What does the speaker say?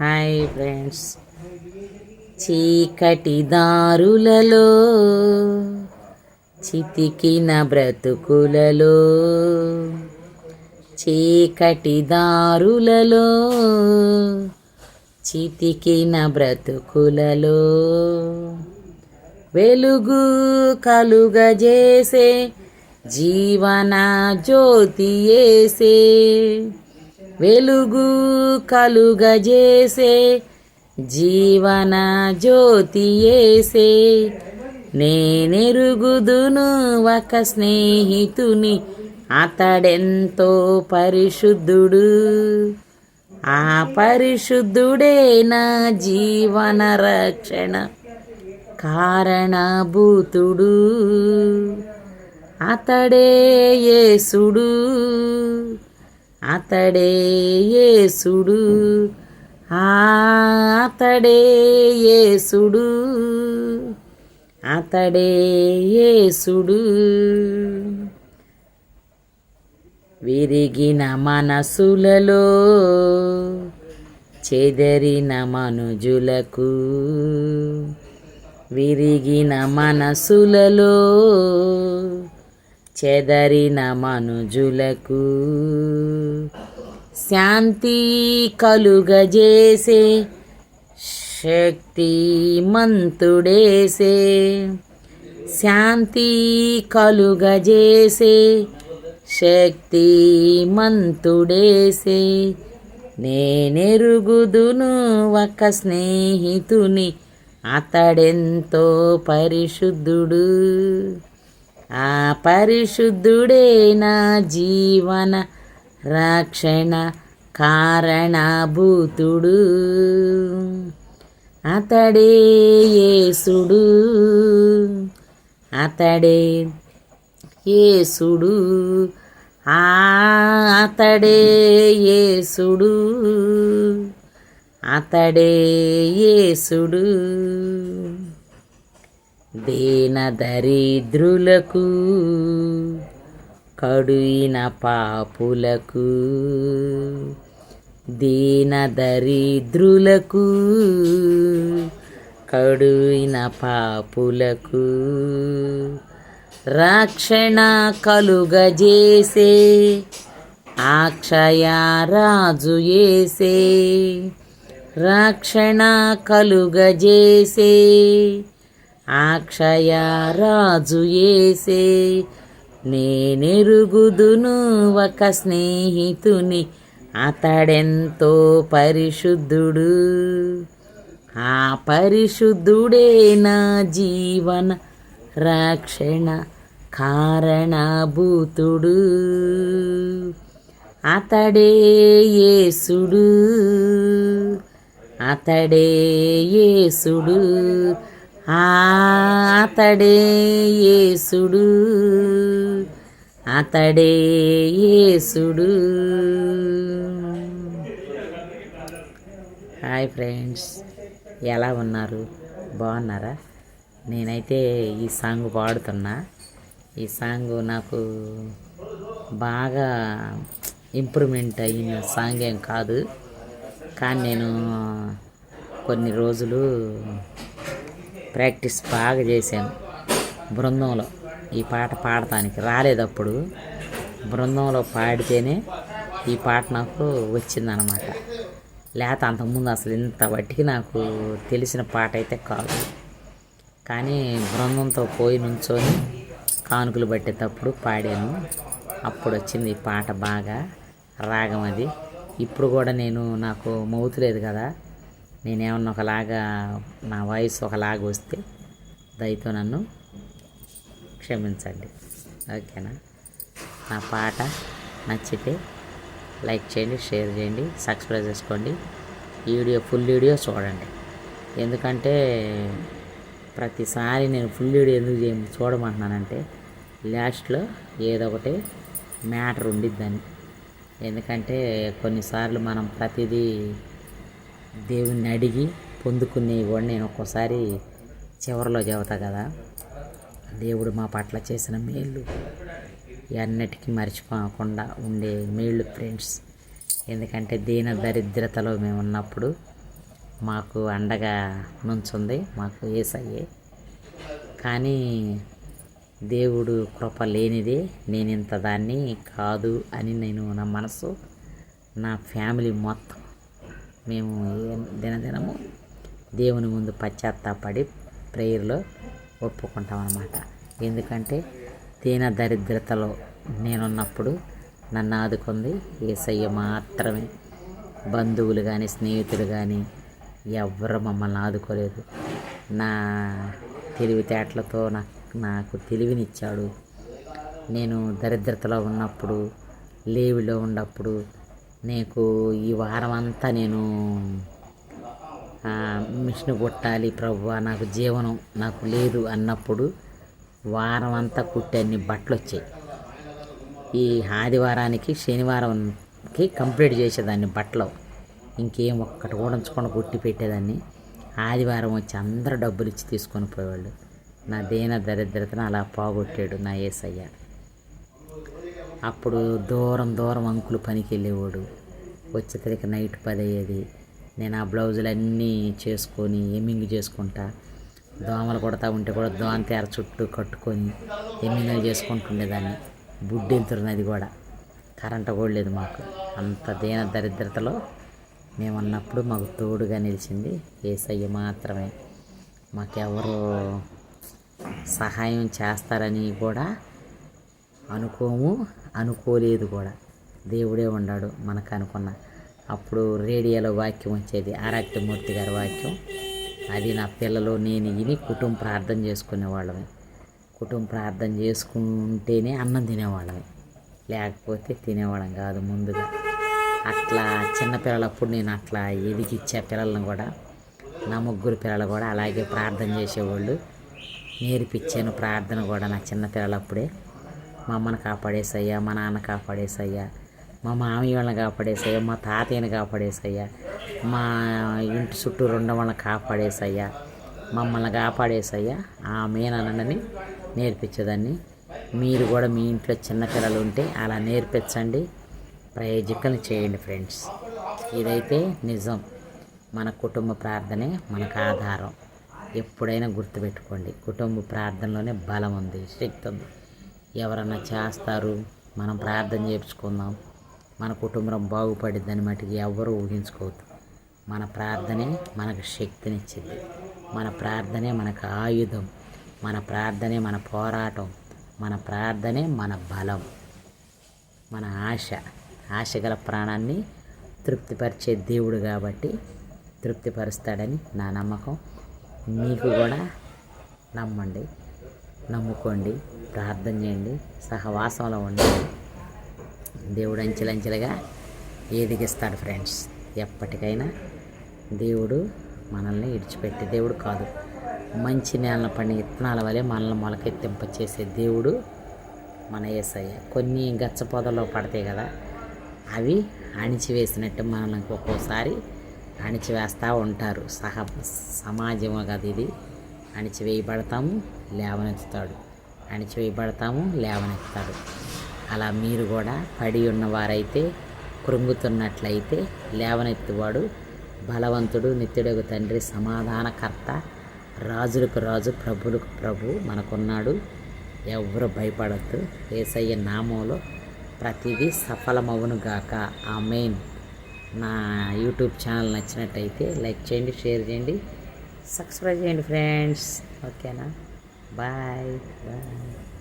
Hi friends. చీకటి దారులలో చితికిన బ్రతుకులలో చీకటి దారులలో చితికిన బ్రతుకులలో వెలుగు కలుగజేసే జీవన జ్యోతి ఏసే వెలుగు కలుగజేసే జీవన జ్యోతి ఏసే. నేనెరుగుదును ఒక స్నేహితుని అతడెంతో పరిశుద్ధుడు. ఆ పరిశుద్ధుడే నా జీవన రక్షణ కారణభూతుడు. అతడే యేసుడు. అతడే యేసుడు. ఆ అతడే యేసుడు. అతడే యేసుడు. విరిగిన మనసులలో చెదరిన మనుజులకు విరిగిన మనసులలో చెదరిన మనుజులకు శాంతి కలుగజేసే శక్తి మంతుడేసే శాంతి కలుగజేసే శక్తి మంతుడేసే నేనెరుగుదును ఒక స్నేహితుని అతడెంతో పరిశుద్ధుడు. ఆ పరిశుద్ధుడే నా జీవన రక్షణ కారణభూతుడు. అతడే యేసుడు. అతడే యేసుడు. ఆ అతడే యేసుడు. అతడే యేసుడు. దీన దరిద్రులకు కడుయిన పాపులకు దీన దరిద్రులకు కడుయిన పాపులకు రక్షణ కలుగజేసే అక్షయ ఏసే రక్షణ కలుగజేసే అక్షయ రాజు ఏసే నేనెరుగుదును ఒక స్నేహితుని అతడెంతో పరిశుద్ధుడు. ఆ పరిశుద్ధుడే నా జీవన రక్షణ కారణభూతుడు. అతడే యేసుడు అతడే యేసుడు. అతడే యేసుడు అతడే యేసుడు. హాయ్ ఫ్రెండ్స్ ఎలా ఉన్నారు? బాగున్నారా? నేనైతే ఈ సాంగ్ పాడుతున్నా. ఈ సాంగ్ నాకు బాగా ఇంప్రూవ్మెంట్ అయిన సాంగ్ ఏం కాదు. కానీ నేను కొన్ని రోజులు ప్రాక్టీస్ బాగా చేశాను బృందంలో. ఈ పాట పాడటానికి రాలేదప్పుడు బృందంలో పాడితేనే ఈ పాట నాకు వచ్చిందనమాట లేకపోతే అంతకుముందు అసలు ఇంత బట్టికి నాకు తెలిసిన పాట అయితే కాదు. కానీ బృందంతో పోయి నుంచొని కానుకలు పట్టేటప్పుడు పాడాను. అప్పుడు వచ్చింది ఈ పాట బాగా రాగం అది. ఇప్పుడు కూడా నేను నాకు మౌతు లేదు కదా. నేనేమన్నా ఒకలాగా నా వాయిస్ ఒకలాగా వస్తే దయతో నన్ను క్షమించండి. ఓకేనా? నా పాట నచ్చితే లైక్ చేయండి షేర్ చేయండి సబ్స్క్రైబ్ చేసుకోండి. ఈ వీడియో ఫుల్ వీడియో చూడండి. ఎందుకంటే ప్రతిసారి నేను ఫుల్ వీడియో ఎందుకు చేయ చూడమంటున్నానంటే లాస్ట్లో ఏదో ఒకటి మ్యాటర్ ఉండిద్దని. ఎందుకంటే కొన్నిసార్లు మనం ప్రతిదీ దేవుణ్ణి అడిగి పొందుకునే కూడా నేను ఒక్కోసారి చివరిలో చెబుతా కదా. దేవుడు మా పట్ల చేసిన మేళ్ళు అన్నిటికీ మర్చిపోకుండా ఉండే మేళ్ళు ఫ్రెండ్స్. ఎందుకంటే దీన దరిద్రతలో మేము ఉన్నప్పుడు మాకు అండగా నుంచుంది మాకు ఏసయ్యే. కానీ దేవుడు కృప లేనిదే నేను ఇంత దాన్ని కాదు అని నేను నా మనసు నా ఫ్యామిలీ మొత్తం మేము దినదినము దేవుని ముందు పశ్చాత్తాపడి ప్రేయర్లో ఒప్పుకుంటాం అన్నమాట ఎందుకంటే దీన దరిద్రతలో నేనున్నప్పుడు నన్ను ఆదుకుంది ఏసయ్య మాత్రమే. బంధువులు కానీ స్నేహితులు కానీ ఎవ్వరు మమ్మల్ని ఆదుకోలేదు. నా తెలివితేటలతో నాకు నాకు తెలివినిచ్చాడు. నేను దరిద్రతలో ఉన్నప్పుడు లేవిలో ఉన్నప్పుడు నీకు ఈ వారం అంతా నేను మిషన్ కుట్టాలి ప్రభు నాకు జీవనం నాకు లేదు అన్నప్పుడు వారం అంతా కుట్టే అన్ని బట్టలు వచ్చాయి ఈ ఆదివారానికి శనివారంకి కంప్లీట్ చేసేదాన్ని బట్టలు. ఇంకేం ఒక్కటి కూడా ఉంచకుండా కుట్టి పెట్టేదాన్ని. ఆదివారం వచ్చి అందరూ డబ్బులు ఇచ్చి తీసుకొని పోయేవాళ్ళు. నా దేన దరిద్రతను అలా పోగొట్టాడు నా ఏసయ్య. అప్పుడు దూరం దూరం అంకులు పనికి వెళ్ళేవాడు వచ్చేసరికి నైట్ పది అయ్యేది నేను ఆ బ్లౌజులు అన్నీ చేసుకొని ఎమ్మింగ్ చేసుకుంటా. దోమలు కొడతా ఉంటే కూడా దోమ తేర చుట్టూ కట్టుకొని ఎమ్మింగ్లు చేసుకుంటుండేదాన్ని. బుడ్డెంతున్నది కూడా. కరెంట్ కూడా లేదు మాకు. అంత దీన దరిద్రతలో మేము ఉన్నప్పుడు మాకు తోడుగా నిలిచింది ఏసయ్య మాత్రమే. మాకెవరు సహాయం చేస్తారని కూడా అనుకోము అనుకోలేదు కూడా. దేవుడే ఉన్నాడు మనకు అనుకున్న అప్పుడు రేడియోలో వాక్యం వచ్చేది ఆరాక్తమూర్తి గారి వాక్యం. అది నా పిల్లలు నేను విని కుటుంబ ప్రార్థన చేసుకునేవాళ్ళమే. కుటుంబ ప్రార్థన చేసుకుంటేనే అన్నం తినేవాళ్ళమే. లేకపోతే తినేవాళ్ళం కాదు ముందుగా. అట్లా చిన్న పిల్లలప్పుడు నేను అట్లా ఎదిగిచ్చే పిల్లలను కూడా నా ముగ్గురు పిల్లలు కూడా అలాగే ప్రార్థన చేసేవాళ్ళు. నేర్పించాను ప్రార్థన కూడా నా చిన్న పిల్లలప్పుడే. మా అమ్మని కాపాడేసయ్యా మా నాన్న కాపాడేసయ్యా మా మామయ్య వాళ్ళని కాపాడేసయ్యా మా తాతయ్యని కాపాడేసయ్యా మా ఇంటి చుట్టూ రెండు వాళ్ళని కాపాడేసయ్యా మమ్మల్ని కాపాడేసయ్యా. ఆ అనని నేర్పించేదాన్ని. మీరు కూడా మీ ఇంట్లో చిన్న పిల్లలు ఉంటే అలా నేర్పించండి ప్రయోజకులు చేయండి ఫ్రెండ్స్. ఇదైతే నిజం. మన కుటుంబ ప్రార్థనే మనకు ఆధారం. ఎప్పుడైనా గుర్తుపెట్టుకోండి కుటుంబ ప్రార్థనలోనే బలం ఉంది శక్తి ఉంది. ఎవరన్నా చేస్తారు? మనం ప్రార్థన చేయించుకుందాం మన కుటుంబం బాగుపడిద్దని మటుకు ఎవరు ఊహించుకోవద్దు. మన ప్రార్థనే మనకు శక్తినిచ్చింది మన ప్రార్థనే మనకు ఆయుధం. మన ప్రార్థనే మన పోరాటం. మన ప్రార్థనే మన బలం. మన ఆశ. ఆశ గల ప్రాణాన్ని తృప్తిపరిచే దేవుడు కాబట్టి తృప్తిపరుస్తాడని నా నమ్మకం. మీకు కూడా నమ్మండి. నమ్ముకోండి ప్రార్థన చేయండి సహవాసంలో ఉండండి. దేవుడు అంచెలంచెలుగా ఎదిగిస్తాడు ఫ్రెండ్స్. ఎప్పటికైనా దేవుడు మనల్ని ఇడిచిపెట్టే దేవుడు కాదు. మంచి నేలను పడిన విత్తనాల వలె మనల్ని మొలకెత్తింప చేసే దేవుడు మన ఏసయ్య. కొన్ని గచ్చ పొదల్లో పడతాయి కదా అవి అణిచివేసినట్టు మనల్ని ఒక్కోసారి అణిచివేస్తూ ఉంటారు. సహ సమాజం కదా ఇది. అణిచివేయబడతాము లేవనెత్తుతాడు. అణిచివేయబడతాము లేవనెత్తాడు అలా మీరు కూడా పడి ఉన్నవారైతే కృంగుతున్నట్లయితే లేవనెత్తువాడు బలవంతుడు నిత్యుడకు తండ్రి సమాధానకర్త రాజులకు రాజు ప్రభులకు ప్రభు మనకున్నాడు. ఎవరు భయపడద్దు. ఏసయ్య నామంలో ప్రతిదీ సఫలమవును గాక. ఆ మెయిన్ నా యూట్యూబ్ ఛానల్ నచ్చినట్టయితే లైక్ చేయండి షేర్ చేయండి. సబ్స్క్రైబ్ చేయండి ఫ్రెండ్స్. ఓకేనా? బాయ్. బాయ్.